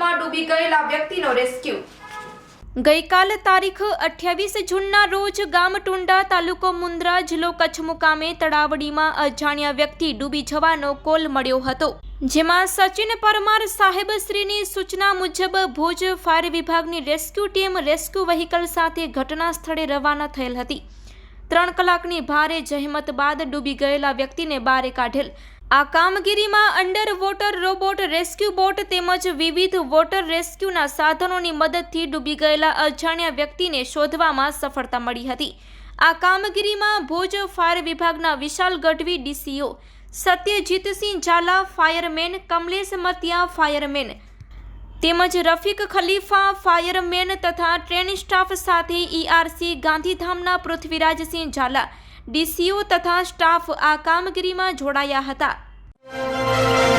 પાણીમાં ડૂબી ગયેલા વ્યક્તિનો રેસ્ક્યુ. ગઈકાલ તારીખ અઠ્યાવીસ જૂનના રોજ ગામ ટુંડા તાલુકો મુન્દ્રા જિલ્લો કચ્છ મુકામે તળાવડીમાં અજાણ્યા વ્યક્તિ ડૂબી જવાનો કોલ મળ્યો હતો. જેમાં સચિન પરમાર સાહેબ શ્રીની સૂચના મુજબ ભુજ ફાયર વિભાગની રેસ્ક્યુ ટીમ રેસ્ક્યુ વ્હીકલ સાથે ઘટના સ્થળે રવાના થયેલ હતી. ત્રણ કલાકની ભારે જહેમત બાદ ડૂબી ગયેલા વ્યક્તિને બારે કાઢેલ. આ કામગીરીમાં under water robot rescue boat તેમજ વિવિધ વોટર રેસ્ક્યુના સાધનોની મદદથી ડૂબી ગયેલા અજાણ્યા વ્યક્તિને શોધવામાં સફળતા મળી હતી. આ કામગીરીમાં ભુજ ફાયર વિભાગના Vishal Gadhvi, DCO Satyajitsinh Zala, fireman Kamlesh Matiya, fireman તેમજ રફીક ખલીફા, ફાયરમેન તથા ટ્રેન સ્ટાફ સાથે ઈઆરસી ગાંધીધામના પૃથ્વીરાજસિંહ ઝાલા ડીસીઓ તથા સ્ટાફ આ કામગીરીમાં જોડાયા હતા.